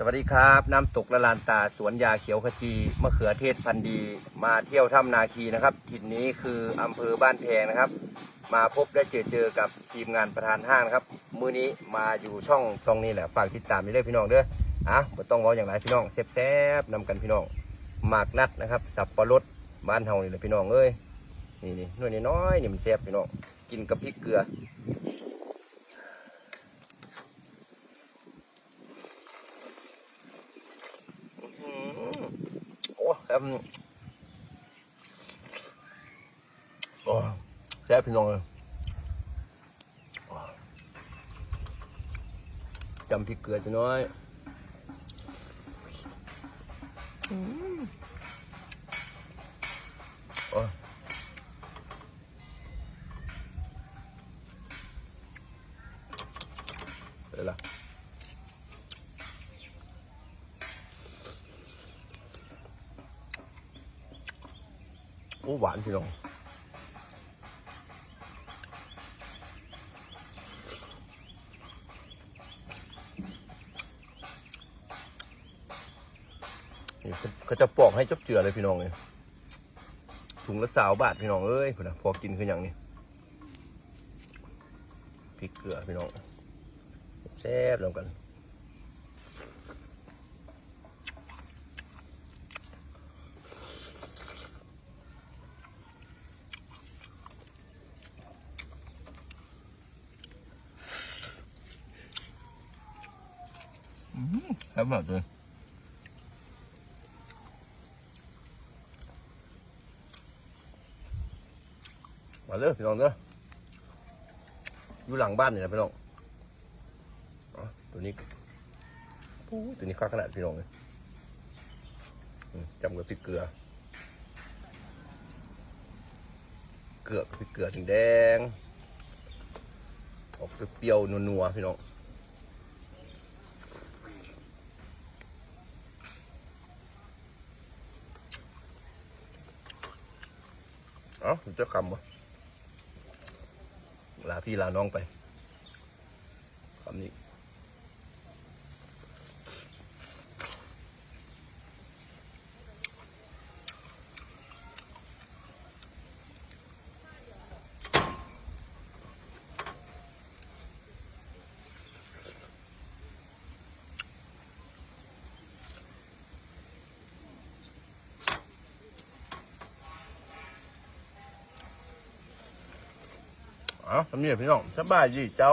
สวัสดีครับ น้ำตกละลานตาสวนยาเขียวขจีมะเขือเทศพันธุ์ดี มาเที่ยวถ้ำนาคีนะครับถิ่นนี้คืออำเภอบ้านแพงนะครับ มาพบได้เจอเจอกับทีมงานประธานห้างนะครับ มื้อนี้มาอยู่ช่องช่องนี้แหละฝากติดตามด้วยพี่น้องเด้ออะบ่ต้องเว้าอย่างไรพี่น้องแซ่บๆนำกันพี่น้องหมากนัดนะครับ สับปะรดบ้านเฮานี่แหละพี่น้องเอ้ยนี่นี่หน่วยน้อยๆนี่มันแซ่บพี่น้องกินกับพริกเกลือม โอ้แซ่บโอ้แซ่บพี่น้องเลยจำพริกเกลือจะน้อยอืมโอ้เดี๋ยวละ อ้หวานพี่น้องนี่เขาจะปอกให้จบเจือเลยพี่น้องเลยถุงละสาวบาทพี่น้องเอ้ยพุ่นนะพอกินคืออย่างนี้พริกเกลือพี่น้องแซ่บแล้วกัน แซ่บแบบเลยมาเลยพี่น้องเด้ออยู่หลังบ้านนี่นะพี่น้องอ๋อตัวนี้ตัวนี้ค่าขนาดพี่น้องเลยจำกับพริกเกลือ เกลือพริกเกลือถึงแดงออกเปรี้ยวๆนัวๆพี่น้อง เอ้าจะคำวะลาพี่ลาน้องไปคำนี้ เอ้าทำนี่พี่น้องสบายดีเจ้า